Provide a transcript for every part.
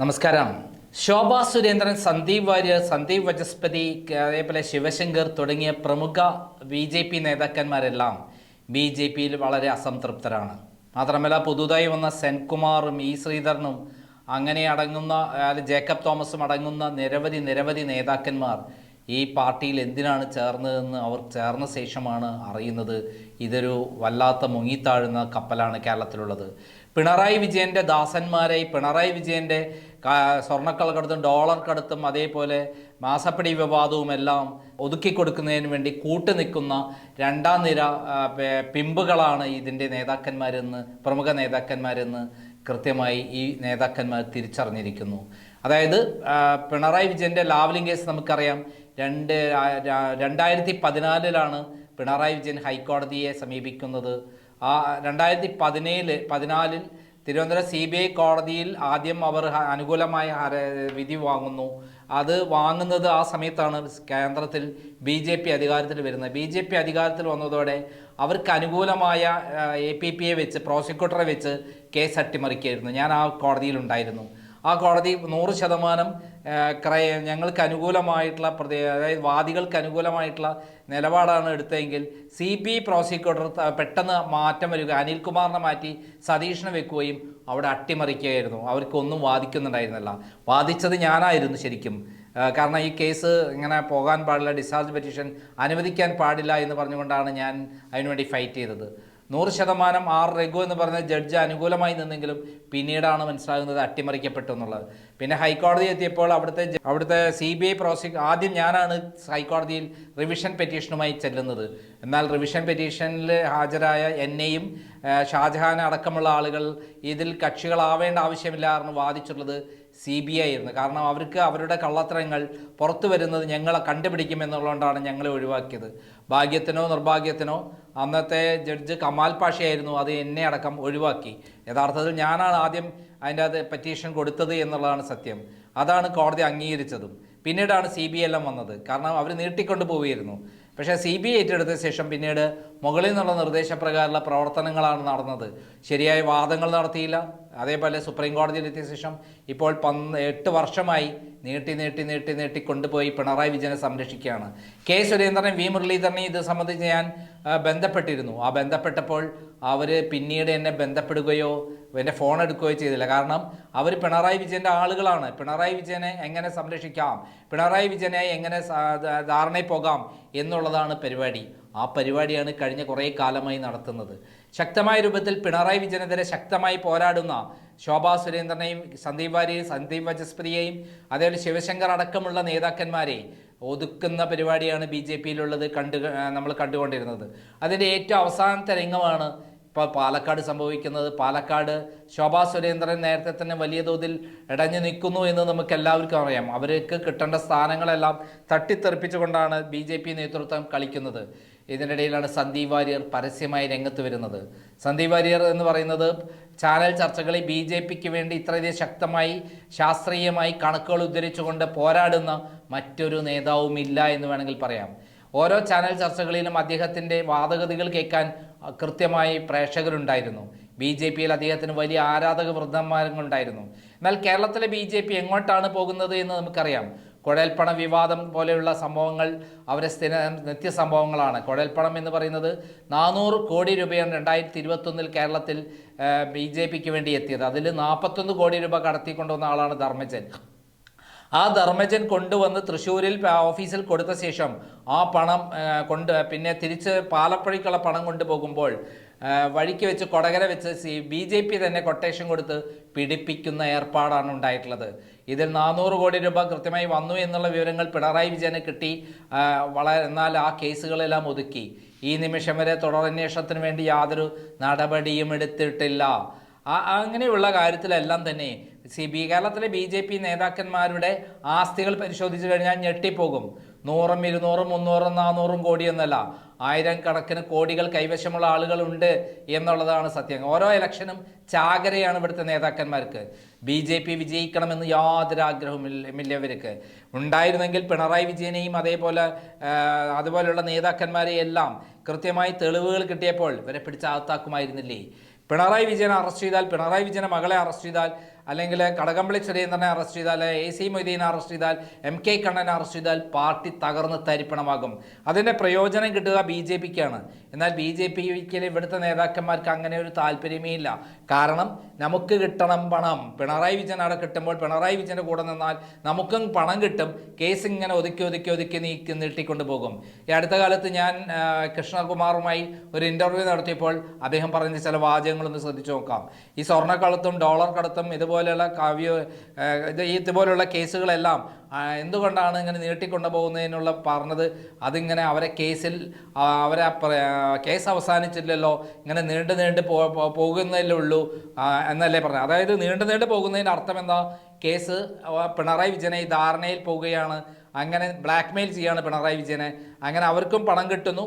നമസ്കാരം. ശോഭ സുരേന്ദ്രൻ സന്ദീപ് വാര്യർ സന്ദീപ് വചസ്പതി അതേപോലെ ശിവശങ്കർ തുടങ്ങിയ പ്രമുഖ ബി ജെ പി നേതാക്കന്മാരെല്ലാം ബി ജെ പിയിൽ വളരെ അസംതൃപ്തരാണ്. മാത്രമല്ല പുതുതായി വന്ന സെൻകുമാറും ഇ ശ്രീധരനും അങ്ങനെ അടങ്ങുന്ന ജേക്കബ് തോമസും അടങ്ങുന്ന നിരവധി നിരവധി നേതാക്കന്മാർ ഈ പാർട്ടിയിൽ എന്തിനാണ് ചേർന്നതെന്ന് അവർ ചേർന്ന ശേഷമാണ് അറിയുന്നത്. ഇതൊരു വല്ലാത്ത മുങ്ങിത്താഴുന്ന കപ്പലാണ് കേരളത്തിലുള്ളത്. പിണറായി വിജയന്റെ ദാസന്മാരെ പിണറായി വിജയന്റെ സ്വർണക്കളക്കടത്തും ഡോളർ കടത്തും അതേപോലെ മാസപ്പടി വിവാദവും എല്ലാം ഒതുക്കി കൊടുക്കുന്നതിന് വേണ്ടി കൂട്ടു നിൽക്കുന്ന രണ്ടാം നിര പിമ്പുകളാണ് ഇതിന്റെ നേതാക്കന്മാരെന്ന് പ്രമുഖ നേതാക്കന്മാരെന്ന് കൃത്യമായി ഈ നേതാക്കന്മാർ തിരിച്ചറിഞ്ഞിരിക്കുന്നു. അതായത് പിണറായി വിജയന്റെ ലാവ്ലിംഗ് കേസ് നമുക്കറിയാം. രണ്ട് രണ്ടായിരത്തി പതിനാലിലാണ് പിണറായി വിജയൻ ഹൈക്കോടതിയെ സമീപിക്കുന്നത്. ആ രണ്ടായിരത്തി പതിനേഴ് പതിനാലിൽ തിരുവനന്തപുരം സി ബി ഐ കോടതിയിൽ ആദ്യം അവർ അനുകൂലമായ വിധി വാങ്ങുന്നു. അത് വാങ്ങുന്നത് ആ സമയത്താണ് കേന്ദ്രത്തിൽ ബി ജെ പി അധികാരത്തിൽ വരുന്നത്. ബി ജെ പി അധികാരത്തിൽ വന്നതോടെ അവർക്ക് അനുകൂലമായ എ പി പിയെ വെച്ച് പ്രോസിക്യൂട്ടറെ വെച്ച് കേസ് അട്ടിമറിക്കായിരുന്നു. ഞാൻ ആ കോടതിയിലുണ്ടായിരുന്നു ആ കോടതി നൂറ് ശതമാനം ക്രയ ഞങ്ങൾക്ക് അനുകൂലമായിട്ടുള്ള പ്രതി അതായത് വാദികൾക്ക് അനുകൂലമായിട്ടുള്ള നിലപാടാണ് എടുത്തതെങ്കിൽ സി ബി പ്രോസിക്യൂട്ടർ പെട്ടെന്ന് മാറ്റം വരിക അനിൽകുമാറിനെ മാറ്റി സതീഷിനെ വെക്കുകയും അവിടെ അട്ടിമറിക്കുകയായിരുന്നു. അവർക്കൊന്നും വാദിക്കുന്നുണ്ടായിരുന്നില്ല. വാദിച്ചത് ഞാനായിരുന്നു ശരിക്കും. കാരണം ഈ കേസ് ഇങ്ങനെ പോകാൻ പാടില്ല ഡിസ്ചാർജ് പെറ്റീഷൻ അനുവദിക്കാൻ പാടില്ല എന്ന് പറഞ്ഞുകൊണ്ടാണ് ഞാൻ അതിനുവേണ്ടി ഫൈറ്റ് ചെയ്തത്. നൂറ് ശതമാനം ആർ രഘു എന്ന് പറഞ്ഞ ജഡ്ജ് അനുകൂലമായി നിന്നെങ്കിലും പിന്നീടാണ് മനസ്സിലാകുന്നത് അട്ടിമറിക്കപ്പെട്ടു എന്നുള്ളത്. പിന്നെ ഹൈക്കോടതി എത്തിയപ്പോൾ അവിടുത്തെ അവിടുത്തെ സി ബി ഐ പ്രോസിക്യൂ ആദ്യം ഞാനാണ് ഹൈക്കോടതിയിൽ റിവിഷൻ പെറ്റീഷനുമായി ചെല്ലുന്നത്. എന്നാൽ റിവിഷൻ പെറ്റീഷനിൽ ഹാജരായ എന്നെയും ഷാജഹാൻ അടക്കമുള്ള ആളുകൾ ഇതിൽ കക്ഷികളാവേണ്ട ആവശ്യമില്ലായിരുന്നു വാദിച്ചുള്ളത് സി ബി ഐ ആയിരുന്നു. കാരണം അവർക്ക് അവരുടെ കള്ളത്തരങ്ങൾ പുറത്തു വരുന്നത് ഞങ്ങളെ കണ്ടുപിടിക്കുമെന്നുള്ളതുകൊണ്ടാണ് ഞങ്ങളെ ഒഴിവാക്കിയത്. ഭാഗ്യത്തിനോ നിർഭാഗ്യത്തിനോ അന്നത്തെ ജഡ്ജ് കമാൽ പാഷയായിരുന്നു അത് എന്നെ അടക്കം ഒഴിവാക്കി. യഥാർത്ഥത്തിൽ ഞാനാണ് ആദ്യം അതിന്റെ അത് പെറ്റീഷൻ കൊടുത്തത് എന്നുള്ളതാണ് സത്യം. അതാണ് കോടതി അംഗീകരിച്ചതും. പിന്നീടാണ് സി ബി എല്ലാം വന്നത്. കാരണം അവർ നീട്ടിക്കൊണ്ടു പോവുകയായിരുന്നു പക്ഷേ സി ബി ഏറ്റെടുത്ത ശേഷം പിന്നീട് മുകളിൽ നിന്നുള്ള നിർദ്ദേശപ്രകാരമുള്ള പ്രവർത്തനങ്ങളാണ് നടന്നത്. ശരിയായ വാദങ്ങൾ നടത്തിയില്ല. അതേപോലെ സുപ്രീം കോടതിയിലെത്തിയ ശേഷം ഇപ്പോൾ പന്ത് എട്ട് വർഷമായി നീട്ടി നീട്ടി നീട്ടി നീട്ടി കൊണ്ടുപോയി പിണറായി വിജയനെ സംരക്ഷിക്കുകയാണ്. കെ സുരേന്ദ്രനെ വി മുരളീധരനെയും ഇത് സംബന്ധിച്ച് ഞാൻ ബന്ധപ്പെട്ടിരുന്നു. ആ ബന്ധപ്പെട്ടപ്പോൾ അവർ പിന്നീട് എന്നെ ബന്ധപ്പെടുകയോ എന്റെ ഫോൺ എടുക്കുകയോ ചെയ്തില്ല. കാരണം അവർ പിണറായി വിജയന്റെ ആളുകളാണ്. പിണറായി വിജയനെ എങ്ങനെ സംരക്ഷിക്കാം? പിണറായി വിജയനെ എങ്ങനെ ധാരണയിൽ പോകാം എന്നുള്ളതാണ് പരിപാടി. ആ പരിപാടിയാണ് കഴിഞ്ഞ കുറേ കാലമായി നടത്തുന്നത്. ശക്തമായ രൂപത്തിൽ പിണറായി വിജയനെതിരെ ശക്തമായി പോരാടുന്ന ശോഭാ സുരേന്ദ്രനെയും സന്ദീപ് വാര്യയും സന്ദീപ് വചസ്പതിയെയും അതേപോലെ ശിവശങ്കർ അടക്കമുള്ള നേതാക്കന്മാരെ ഒതുക്കുന്ന പരിപാടിയാണ് ബി ജെ പിയിലുള്ളത് കണ്ട് നമ്മൾ കണ്ടുകൊണ്ടിരുന്നത്. അതിന്റെ ഏറ്റവും അവസാനത്തെ രംഗമാണ് ഇപ്പോൾ പാലക്കാട് സംഭവിക്കുന്നത്. പാലക്കാട് ശോഭാ സുരേന്ദ്രൻ നേരത്തെ തന്നെ വലിയ തോതിൽ ഇടഞ്ഞു നിൽക്കുന്നു എന്ന് നമുക്ക് എല്ലാവർക്കും അറിയാം. അവർക്ക് കിട്ടേണ്ട സ്ഥാനങ്ങളെല്ലാം തട്ടിത്തെറിപ്പിച്ചുകൊണ്ടാണ് ബി നേതൃത്വം കളിക്കുന്നത്. ഇതിനിടയിലാണ് സന്ദീപ് വാര്യർ പരസ്യമായി രംഗത്ത് വരുന്നത്. സന്ദീപ് വാര്യർ എന്ന് പറയുന്നത് ചാനൽ ചർച്ചകളിൽ ബി ജെ പിക്ക് വേണ്ടി ഇത്രയധികം ശക്തമായി ശാസ്ത്രീയമായി കണക്കുകൾ ഉദ്ധരിച്ചുകൊണ്ട് പോരാടുന്ന മറ്റൊരു നേതാവുമില്ല എന്ന് വേണമെങ്കിൽ പറയാം. ഓരോ ചാനൽ ചർച്ചകളിലും അദ്ദേഹത്തിന്റെ വാദഗതികൾ കേൾക്കാൻ കൃത്യമായി പ്രേക്ഷകരുണ്ടായിരുന്നു. ബി ജെ പിയിൽ അദ്ദേഹത്തിന് വലിയ ആരാധക വൃദ്ധന്മാരുണ്ടായിരുന്നു എന്നാൽ കേരളത്തിലെ ബി ജെ പി എങ്ങോട്ടാണ് പോകുന്നത് എന്ന് നമുക്കറിയാം. കുഴൽപ്പണ വിവാദം പോലെയുള്ള സംഭവങ്ങൾ അവരെ സ്ഥിര നിത്യ സംഭവങ്ങളാണ് കുഴൽപ്പണം എന്ന് പറയുന്നത് നാനൂറ് കോടി രൂപയാണ് രണ്ടായിരത്തി ഇരുപത്തൊന്നിൽ കേരളത്തിൽ ബി ജെ പിക്ക് വേണ്ടി എത്തിയത്. അതിൽ നാൽപ്പത്തൊന്ന് കോടി രൂപ കടത്തിക്കൊണ്ടുവന്ന ആളാണ് ധർമ്മജൻ. ആ ധർമ്മജൻ കൊണ്ടുവന്ന് തൃശ്ശൂരിൽ ഓഫീസിൽ കൊടുത്ത ശേഷം ആ പണം കൊണ്ട് പിന്നെ തിരിച്ച് പാലപ്പുഴയ്ക്കുള്ള പണം കൊണ്ടുപോകുമ്പോൾ വഴിക്ക് വെച്ച് കൊടകര വെച്ച് സി ബി ജെ പി തന്നെ കൊട്ടേഷൻ കൊടുത്ത് പിടിപ്പിക്കുന്ന ഏർപ്പാടാണ് ഉണ്ടായിട്ടുള്ളത്. ഇതിൽ നാനൂറ് കോടി രൂപ കൃത്യമായി വന്നു എന്നുള്ള വിവരങ്ങൾ പിണറായി വിജയന് കിട്ടി വളരെ എന്നാൽ ആ കേസുകളെല്ലാം ഒതുക്കി. ഈ നിമിഷം വരെ തുടരന്വേഷണത്തിന് വേണ്ടി യാതൊരു നടപടിയും എടുത്തിട്ടില്ല. അങ്ങനെയുള്ള കാര്യത്തിലെല്ലാം തന്നെ സി ബി കേരളത്തിലെ ബി ജെ പി നേതാക്കന്മാരുടെ ആസ്തികൾ പരിശോധിച്ചു കഴിഞ്ഞാൽ ഞെട്ടിപ്പോകും. നൂറും ഇരുന്നൂറും മുന്നൂറും നാനൂറും കോടിയൊന്നല്ല ആയിരം കണക്കിന് കോടികൾ കൈവശമുള്ള ആളുകളുണ്ട് എന്നുള്ളതാണ് സത്യം. ഓരോ ഇലക്ഷനും ചാകരയാണ് ഇവിടുത്തെ നേതാക്കന്മാർക്ക്. ബി ജെ പി വിജയിക്കണമെന്ന് യാതൊരു ആഗ്രഹവുമില്ല ഇവർക്ക്. ഉണ്ടായിരുന്നെങ്കിൽ പിണറായി വിജയനെയും അതേപോലെ അതുപോലെയുള്ള നേതാക്കന്മാരെയും എല്ലാം കൃത്യമായി തെളിവുകൾ കിട്ടിയപ്പോൾ ഇവരെ പിടിച്ചാത്താക്കുമായിരുന്നില്ലേ പിണറായി വിജയനെ അറസ്റ്റ് ചെയ്താൽ പിണറായി വിജയനെ മകളെ അറസ്റ്റ് ചെയ്താൽ അല്ലെങ്കിൽ കടകംപള്ളി സുരേന്ദ്രനെ അറസ്റ്റ് ചെയ്താൽ എ സി മൊയ്തീനെ അറസ്റ്റ് ചെയ്താൽ എം കെ കണ്ണനെ അറസ്റ്റ് ചെയ്താൽ പാർട്ടി തകർന്ന് തരിപ്പണമാകും. അതിന്റെ പ്രയോജനം കിട്ടുക ബി ജെ പിക്കാണ്. എന്നാൽ ബി ജെ പിക്ക് ഇവിടുത്തെ നേതാക്കന്മാർക്ക് അങ്ങനെ ഒരു താല്പര്യമേ ഇല്ല. കാരണം നമുക്ക് കിട്ടണം പണം. പിണറായി വിജയൻ അവിടെ കിട്ടുമ്പോൾ പിണറായി വിജയന്റെ കൂടെ നിന്നാൽ നമുക്കും പണം കിട്ടും. കേസ് ഇങ്ങനെ ഒതുക്കി ഒതുക്കി ഒതുക്കി നീക്കി നീട്ടിക്കൊണ്ട് പോകും. ഈ അടുത്ത കാലത്ത് ഞാൻ കൃഷ്ണകുമാറുമായി ഒരു ഇന്റർവ്യൂ നടത്തിയപ്പോൾ അദ്ദേഹം പറഞ്ഞ ചില വാചകങ്ങളൊന്ന് ശ്രദ്ധിച്ചു നോക്കാം. ഈ സ്വർണക്കടത്തും ഡോളർ കടത്തും ഇതുപോലെയുള്ള കാവ്യ ഇത് ഇതുപോലെയുള്ള കേസുകളെല്ലാം എന്തുകൊണ്ടാണ് ഇങ്ങനെ നീട്ടിക്കൊണ്ടു പോകുന്നതിനുള്ള പറഞ്ഞത്? അതിങ്ങനെ അവരെ കേസിൽ അവരെ കേസ് അവസാനിച്ചില്ലല്ലോ ഇങ്ങനെ നീണ്ടു നീണ്ടു പോ പോ- ഉള്ളൂ എന്നല്ലേ പറഞ്ഞത്? അതായത് നീണ്ടു നീണ്ടു പോകുന്നതിന്റെ അർത്ഥം എന്താ? കേസ് പിണറായി വിജയനെ ഈ ധാരണയിൽ പോവുകയാണ് അങ്ങനെ ബ്ലാക്ക്മെയിൽ ചെയ്യുകയാണ് പിണറായി വിജയനെ. അങ്ങനെ അവർക്കും പണം കിട്ടുന്നു.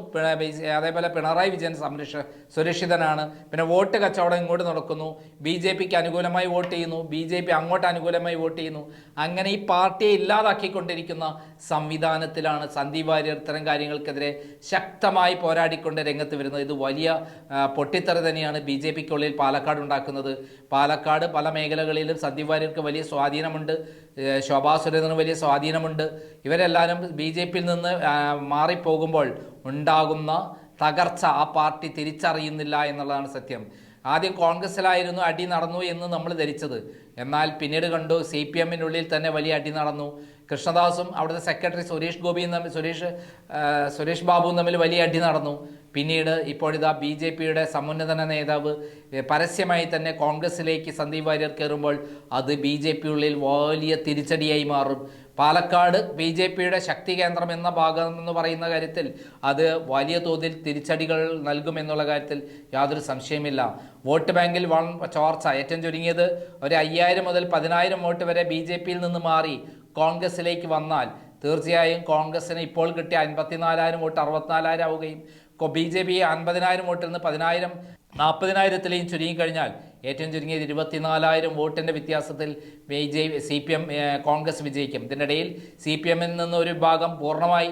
അതേപോലെ പിണറായി വിജയൻ സംരക്ഷ സുരക്ഷിതനാണ്. പിന്നെ വോട്ട് കച്ചവടം ഇങ്ങോട്ട് നടക്കുന്നു. ബി ജെ പിക്ക് അനുകൂലമായി വോട്ട് ചെയ്യുന്നു. ബി ജെ പി അങ്ങോട്ട് അനുകൂലമായി വോട്ട് ചെയ്യുന്നു. അങ്ങനെ ഈ പാർട്ടിയെ ഇല്ലാതാക്കിക്കൊണ്ടിരിക്കുന്ന സംവിധാനത്തിലാണ് സന്ദീപ് വാര്യർ ഇത്തരം കാര്യങ്ങൾക്കെതിരെ ശക്തമായി പോരാടിക്കൊണ്ട് രംഗത്ത് വരുന്നത്. ഇത് വലിയ പൊട്ടിത്തറ തന്നെയാണ് ബി ജെ പിക്കുള്ളിൽ പാലക്കാട് ഉണ്ടാക്കുന്നത്. പാലക്കാട് പല മേഖലകളിലും സന്ദീപ് വാര്യർക്ക് വലിയ സ്വാധീനമുണ്ട്. ശോഭാ സുരേന്ദ്രന് വലിയ സ്വാധീനമുണ്ട്. ഇവരെല്ലാവരും ബി ജെ പിയിൽ നിന്ന് മാറിപ്പോകുമ്പോൾ ഉണ്ടാകുന്ന തകർച്ച ആ പാർട്ടി തിരിച്ചറിയുന്നില്ല എന്നുള്ളതാണ് സത്യം. ആദ്യം കോൺഗ്രസിലായിരുന്നു അടി നടന്നു എന്ന് നമ്മൾ ധരിച്ചത്. എന്നാൽ പിന്നീട് കണ്ടു സി പി എമ്മിനുള്ളിൽ തന്നെ വലിയ അടി നടന്നു. കൃഷ്ണദാസും അവിടുത്തെ സെക്രട്ടറി സുരേഷ് ഗോപിയും തമ്മിൽ സുരേഷ് സുരേഷ് ബാബുവും തമ്മിൽ വലിയ അടി നടന്നു. പിന്നീട് ഇപ്പോഴിതാ ബി ജെ പിയുടെ സമുന്നതന നേതാവ് പരസ്യമായി തന്നെ കോൺഗ്രസിലേക്ക് സന്ദീപ് വാര്യർ കയറുമ്പോൾ അത് ബി ജെ പി ഉള്ളിൽ വലിയ തിരിച്ചടിയായി മാറും. പാലക്കാട് ബി ജെ പിയുടെ ശക്തി കേന്ദ്രം എന്ന ഭാഗം എന്ന് പറയുന്ന കാര്യത്തിൽ അത് വലിയ തോതിൽ തിരിച്ചടികൾ നൽകുമെന്നുള്ള കാര്യത്തിൽ യാതൊരു സംശയമില്ല. വോട്ട് ബാങ്കിൽ വൺ ചോർച്ച ഏറ്റവും ചുരുങ്ങിയത് ഒരു അയ്യായിരം മുതൽ പതിനായിരം വോട്ട് വരെ ബി ജെ പിയിൽ നിന്ന് മാറി കോൺഗ്രസിലേക്ക് വന്നാൽ തീർച്ചയായും കോൺഗ്രസിന് ഇപ്പോൾ കിട്ടിയ അൻപത്തിനാലായിരം വോട്ട് അറുപത്തിനാലായിരം ആവുകയും ബി ജെ പി അൻപതിനായിരം വോട്ടിൽ നിന്ന് പതിനായിരം നാൽപ്പതിനായിരത്തിലേയും ചുരുങ്ങിക്കഴിഞ്ഞാൽ ഏറ്റവും ചുരുങ്ങിയത് ഇരുപത്തിനാലായിരം വോട്ടിന്റെ വ്യത്യാസത്തിൽ വിജയ് സി പി എം കോൺഗ്രസ് വിജയിക്കും. ഇതിനിടയിൽ സി പി എമ്മിൽ നിന്ന് ഒരു ഭാഗം പൂർണമായി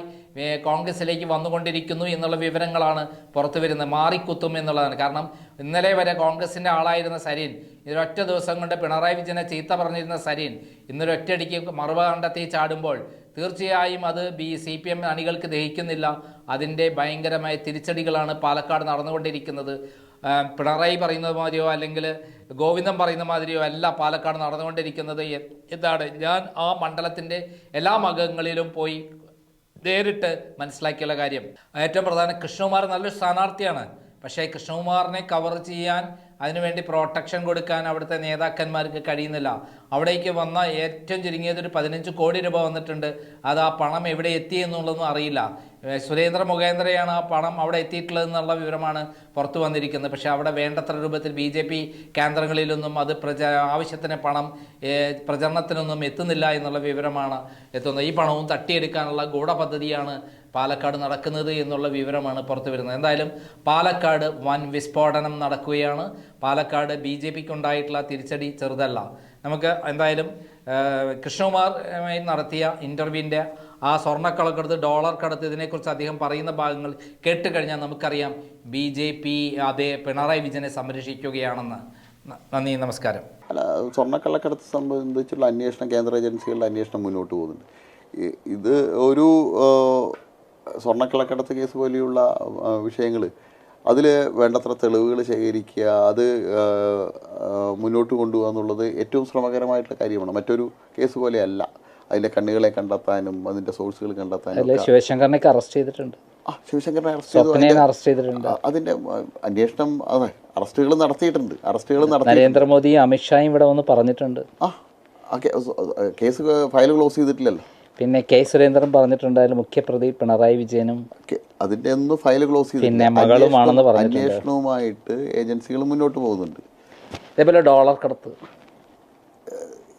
കോൺഗ്രസിലേക്ക് വന്നുകൊണ്ടിരിക്കുന്നു എന്നുള്ള വിവരങ്ങളാണ് പുറത്തു വരുന്നത്. മാറിക്കുത്തും എന്നുള്ളതാണ്. കാരണം ഇന്നലെ വരെ കോൺഗ്രസിന്റെ ആളായിരുന്ന സരീൻ ഇതൊരൊറ്റ ദിവസം കൊണ്ട് പിണറായി വിജയനെ ചീത്ത പറഞ്ഞിരുന്ന സരീൻ ഇന്നൊരൊറ്റയടിക്ക് മറുപ കണ്ടെത്തി ചാടുമ്പോൾ തീർച്ചയായും അത് ബി സി പി എം അണികൾക്ക് ദഹിക്കുന്നില്ല. അതിന്റെ ഭയങ്കരമായ തിരിച്ചടികളാണ് പാലക്കാട് നടന്നുകൊണ്ടിരിക്കുന്നത്. പിണറായി പറയുന്നത് മാതിരിയോ അല്ലെങ്കിൽ ഗോവിന്ദം പറയുന്ന മാതിരിയോ അല്ല പാലക്കാട് നടന്നുകൊണ്ടിരിക്കുന്നത്. എന്താണ്? ഞാൻ ആ മണ്ഡലത്തിന്റെ എല്ലാ മകങ്ങളിലും പോയി നേരിട്ട് മനസ്സിലാക്കിയുള്ള കാര്യം. ഏറ്റവും പ്രധാനം കൃഷ്ണകുമാർ നല്ലൊരു സ്ഥാനാർത്ഥിയാണ്. പക്ഷേ കൃഷ്ണകുമാറിനെ കവർ ചെയ്യാൻ അതിനുവേണ്ടി പ്രൊട്ടക്ഷൻ കൊടുക്കാൻ അവിടുത്തെ നേതാക്കന്മാർക്ക് കഴിയുന്നില്ല. അവിടേക്ക് വന്ന ഏറ്റവും ചുരുങ്ങിയത് ഒരു പതിനഞ്ച് കോടി രൂപ വന്നിട്ടുണ്ട്. അത് ആ പണം എവിടെ എത്തി എന്നുള്ളതൊന്നും അറിയില്ല. സുരേന്ദ്ര മുഖേന്ദ്രയാണ് ആ പണം അവിടെ എത്തിയിട്ടുള്ളതെന്നുള്ള വിവരമാണ് പുറത്തു വന്നിരിക്കുന്നത്. പക്ഷേ അവിടെ വേണ്ടത്ര രൂപത്തിൽ ബി ജെ പി കേന്ദ്രങ്ങളിലൊന്നും അത് പ്രച ആവശ്യത്തിന് പണം പ്രചരണത്തിനൊന്നും എത്തുന്നില്ല എന്നുള്ള വിവരമാണ് എത്തുന്നത്. ഈ പണവും തട്ടിയെടുക്കാനുള്ള ഗൂഢപദ്ധതിയാണ് പാലക്കാട് നടക്കുന്നത് എന്നുള്ള വിവരമാണ് പുറത്തു വരുന്നത്. എന്തായാലും പാലക്കാട് വൻ വിസ്ഫോടനം നടക്കുകയാണ്. പാലക്കാട് ബി ജെ പിക്ക് ഉണ്ടായിട്ടുള്ള തിരിച്ചടി ചെറുതല്ല. നമുക്ക് എന്തായാലും ആ, കൃഷ്ണകുമാറുമായി നടത്തിയ ഇന്റർവ്യൂവിന്റെ ആ സ്വർണക്കളക്കെടുത്ത് ഡോളർ കടത്ത് ഇതിനെക്കുറിച്ച് അദ്ദേഹം പറയുന്ന ഭാഗങ്ങൾ കേട്ട് കഴിഞ്ഞാൽ നമുക്കറിയാം ബി ജെ പി അതേ പിണറായി വിജയനെ സംരക്ഷിക്കുകയാണെന്ന്. നന്ദി നമസ്കാരം. അല്ല സ്വർണക്കള്ളക്കടത്ത് സംബന്ധിച്ചുള്ള അന്വേഷണം കേന്ദ്ര ഏജൻസികളുടെ അന്വേഷണം മുന്നോട്ട് പോകുന്നുണ്ട്. ഇത് ഒരു സ്വർണക്കള്ളക്കടത്ത് കേസ് പോലെയുള്ള വിഷയങ്ങൾ അതിൽ വേണ്ടത്ര തെളിവുകൾ ശേഖരിക്കുക അത് മുന്നോട്ട് കൊണ്ടുപോകുക എന്നുള്ളത് ഏറ്റവും ശ്രമകരമായിട്ടുള്ള കാര്യമാണ്. മറ്റൊരു കേസ് പോലെയല്ല. അതിന്റെ കണ്ണുകളെ കണ്ടെത്താനും അതിന്റെ സോഴ്സുകൾ കണ്ടെത്താനും ശിവശങ്കറിനെ. അറസ്റ്റ് ചെയ്തിട്ടുണ്ട്. ആ ശിവശങ്കരനെ അറസ്റ്റ് ചെയ്തിട്ടുണ്ട്. അതിന്റെ അന്വേഷണം അതെ അറസ്റ്റുകൾ നടത്തിയിട്ടുണ്ട്. അറസ്റ്റുകൾ നടത്തി നരേന്ദ്രമോദി അമിത്ഷായും ഇവിടെ വന്ന് പറഞ്ഞിട്ടുണ്ട്. ആ കേസ് ഫയൽ ക്ലോസ് ചെയ്തിട്ടില്ലല്ലോ. പിന്നെ കെ സുരേന്ദ്രൻ പറഞ്ഞിട്ടുണ്ടായാലും മുഖ്യപ്രതി പിണറായി വിജയനും അതിന്റെ ഒന്നും ഫയൽ ക്ലോസ് പിന്നെ മകളുമാണെന്ന് പറഞ്ഞിട്ടുണ്ട്. അന്വേഷണവുമായിട്ട് ഏജൻസികൾ മുന്നോട്ട് പോകുന്നുണ്ട്. അതേപോലെ ഡോളർ കടത്ത്.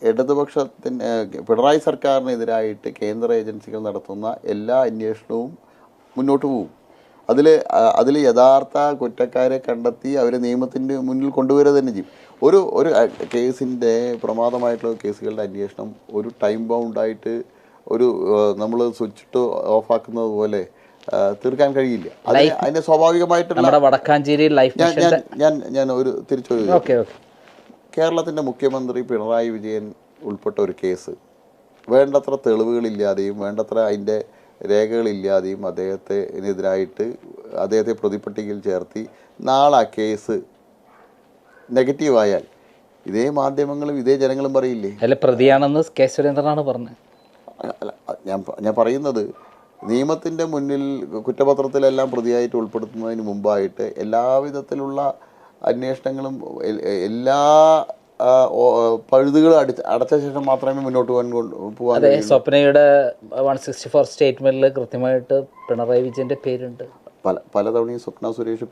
ഇടതുപക്ഷത്തിന് പിണറായി സർക്കാരിനെതിരായിട്ട് കേന്ദ്ര ഏജൻസികൾ നടത്തുന്ന എല്ലാ അന്വേഷണവും മുന്നോട്ട് പോകും. അതിൽ അതിൽ യഥാർത്ഥ കുറ്റക്കാരെ കണ്ടെത്തി അവരെ നിയമത്തിന്റെ മുന്നിൽ കൊണ്ടുവരിക തന്നെ ചെയ്യും. ഒരു ഒരു കേസിന്റെ പ്രമാദമായിട്ടുള്ള കേസുകളുടെ അന്വേഷണം ഒരു ടൈം ബൗണ്ടായിട്ട് ഒരു നമ്മൾ സ്വിച്ചിട്ട് ഓഫ് ഓഫാക്കുന്നത് പോലെ തീർക്കാൻ കഴിയില്ല. അതിന് അതിന് സ്വാഭാവികമായിട്ടുള്ള വടക്കാഞ്ചേരി ലൈഫ് ഞാൻ ഞാൻ ഒരു തിരിച്ചു കേരളത്തിന്റെ മുഖ്യമന്ത്രി പിണറായി വിജയൻ ഉൾപ്പെട്ട ഒരു കേസ്. വേണ്ടത്ര തെളിവുകളില്ലാതെയും വേണ്ടത്ര അതിന്റെ രേഖകളില്ലാതെയും അദ്ദേഹത്തിനെതിരായിട്ട് അദ്ദേഹത്തെ പ്രതിപ്പട്ടികയിൽ ചേർത്തി നാളെ ആ കേസ് നെഗറ്റീവായാൽ ഇതേ മാധ്യമങ്ങളും ഇതേ ജനങ്ങളും പറയില്ലേ? അല്ല പ്രതിയാണെന്ന് കെ സുരേന്ദ്രനാണ് പറഞ്ഞത്. അല്ല ഞാൻ ഞാൻ പറയുന്നത് നിയമത്തിന്റെ മുന്നിൽ കുറ്റപത്രത്തിലെല്ലാം പ്രതിയായിട്ട് ഉൾപ്പെടുത്തുന്നതിന് മുമ്പായിട്ട് എല്ലാവിധത്തിലുള്ള അന്വേഷണങ്ങളും എല്ലാ പഴുതുകൾ അടിച്ച് അടച്ച ശേഷം മാത്രമേ മുന്നോട്ട് പോകാൻ കൊണ്ട് പോകാൻ അതെ സ്വപ്നയുടെ വൺ സിക്സ്റ്റി ഫോർ സ്റ്റേറ്റ്മെന്റിൽ കൃത്യമായിട്ട് പിണറായി വിജയന്റെ പേരുണ്ട്. പല പലതവണയും സ്വപ്ന സുരേഷ്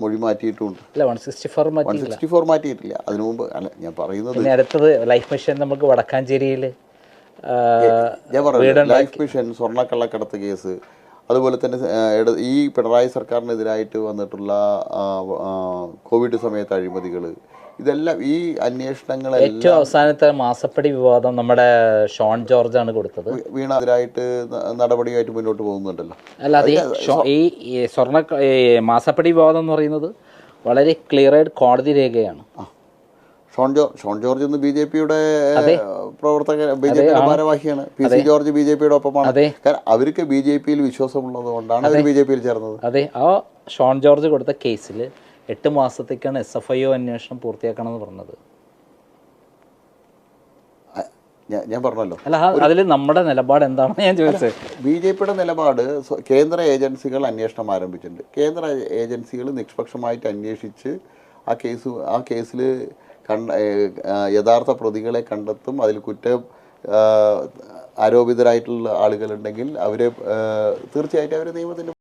മൊഴി മാറ്റിയിട്ടുണ്ട്. അല്ല വൺ സിക്സ്റ്റി ഫോർ മാറ്റിയില്ല സിക്സ്റ്റി ഫോർ മാറ്റിയിട്ടില്ല. അതിനു മുമ്പ് അല്ല ഞാൻ പറയുന്നത് അടുത്തത് ലൈഫ് മിഷൻ നമുക്ക് വടക്കാഞ്ചേരിയിൽ ലൈഫ് മിഷൻ സ്വർണക്കള്ളക്കടത്ത് കേസ്. അതുപോലെ തന്നെ ഈ പിണറായി സർക്കാരിനെതിരായിട്ട് വന്നിട്ടുള്ള കോവിഡ് സമയത്ത് അഴിമതികൾ. ഇതെല്ലാം ഈ അന്വേഷണങ്ങൾ ഏറ്റവും അവസാനത്തെ മാസപ്പടി വിവാദം നമ്മുടെ ഷോൺ ജോർജ് ആണ് കൊടുത്തത് വീണതിരായിട്ട് നടപടിയായിട്ട് മുന്നോട്ട് പോകുന്നുണ്ടല്ലോ. അല്ല അത് ഈ സ്വർണ മാസപ്പടി വിവാദം എന്ന് പറയുന്നത് വളരെ ക്ലിയർ ആയിട്ട് കോടതി രേഖയാണ്. ഷോൺ ജോർജ് ഷോൺ ജോർജ് ഇന്ന് ബി ജെ പിയുടെ പ്രവർത്തക ബി ജെ പിയുടെ ഭാരവാഹിയാണ്. P C George B J പിയുടെ ഒപ്പമാണ്. കാരണം അവർക്ക് ബി ജെ പിയിൽ വിശ്വാസമുള്ളത് കൊണ്ടാണ് അവർ ബി ജെ പിയിൽ ചേർന്നത്. അതെ. ആ ഷോൺ ജോർജ് കൊടുത്ത കേസിൽ എട്ട് മാസത്തേക്കാണ് എസ് എഫ് ഐ ഒ അന്വേഷണം പൂർത്തിയാക്കണമെന്ന് പറഞ്ഞത്. ഞാൻ പറഞ്ഞല്ലോ. അല്ല അതിൽ നമ്മുടെ നിലപാട് എന്താണെന്ന് ഞാൻ ചോദിച്ചത്. ബി ജെ പിയുടെ നിലപാട് കേന്ദ്ര ഏജൻസികൾ അന്വേഷണം ആരംഭിച്ചിട്ടുണ്ട്. കേന്ദ്ര ഏജൻസികൾ നിഷ്പക്ഷമായിട്ട് അന്വേഷിച്ച് ആ കേസ് ആ കേസിൽ കണ്ട യഥാർത്ഥ പ്രതികളെ കണ്ടെത്തും. അതിൽ കുറ്റ ആരോപിതരായിട്ടുള്ള ആളുകളുണ്ടെങ്കിൽ അവരെ തീർച്ചയായിട്ടും അവരെ നിയമത്തിന്